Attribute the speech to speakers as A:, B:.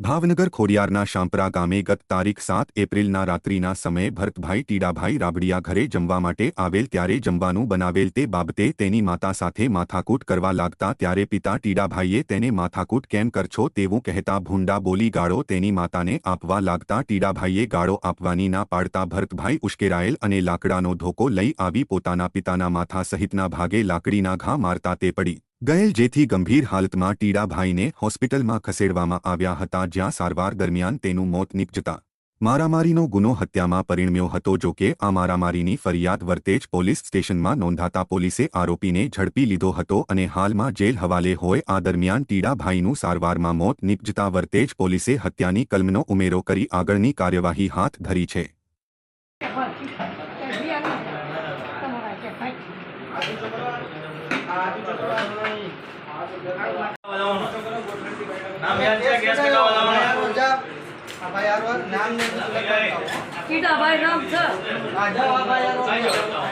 A: ભાવનગર ખોડિયારના શાંપરા ગામે ગત તારીખ સાત એપ્રિલના રાત્રિના સમયે ભરતભાઈ, ટીડાભાઈ રાબડિયા ઘરે જમવા માટે આવેલ ત્યારે જમવાનું બનાવેલ તે બાબતે તેની માતા સાથે માથાકૂટ કરવા લાગતા ત્યારે પિતા ટીડાભાઈએ તેને માથાકૂટ કેમ કરછો તેવું કહેતા ભૂંડા બોલી ગાળો તેની માતાને આપવા લાગતા ટીડાભાઈએ ગાળો આપવાની ના પાડતા ભરતભાઈ ઉશ્કેરાયેલ અને લાકડાનો ધોકો લઈ આવી પોતાના પિતાના માથા સહિતના ભાગે લાકડીના ઘા મારતા તે પડી. ગયેલ જેથી ગંભીર હાલતમાં ટીડાભાઈને હોસ્પિટલમાં ખસેડવામાં આવ્યા હતા જ્યાં સારવાર દરમિયાન તેનું મોત નીપજતા મારામારીનો ગુનો હત્યામાં પરિણમ્યો હતો જો કે આ મારામારીની ફરિયાદ વર્તેજ પોલીસ સ્ટેશનમાં નોંધાતા પોલીસે આરોપીને ઝડપી લીધો હતો અને હાલમાં જેલ હવાલે હોય આ દરમિયાન ટીડાભાઈનું સારવારમાં મોત નીપજતા વર્તેજ પોલીસે હત્યાની કલમનો ઉમેરો કરી આગળની કાર્યવાહી હાથ ધરી છે.
B: નામ યાદ છે ગેસ કેટલા
C: નામ ને
D: કીટાભાઈ રામ છે
C: રાજા ભાઈ યાર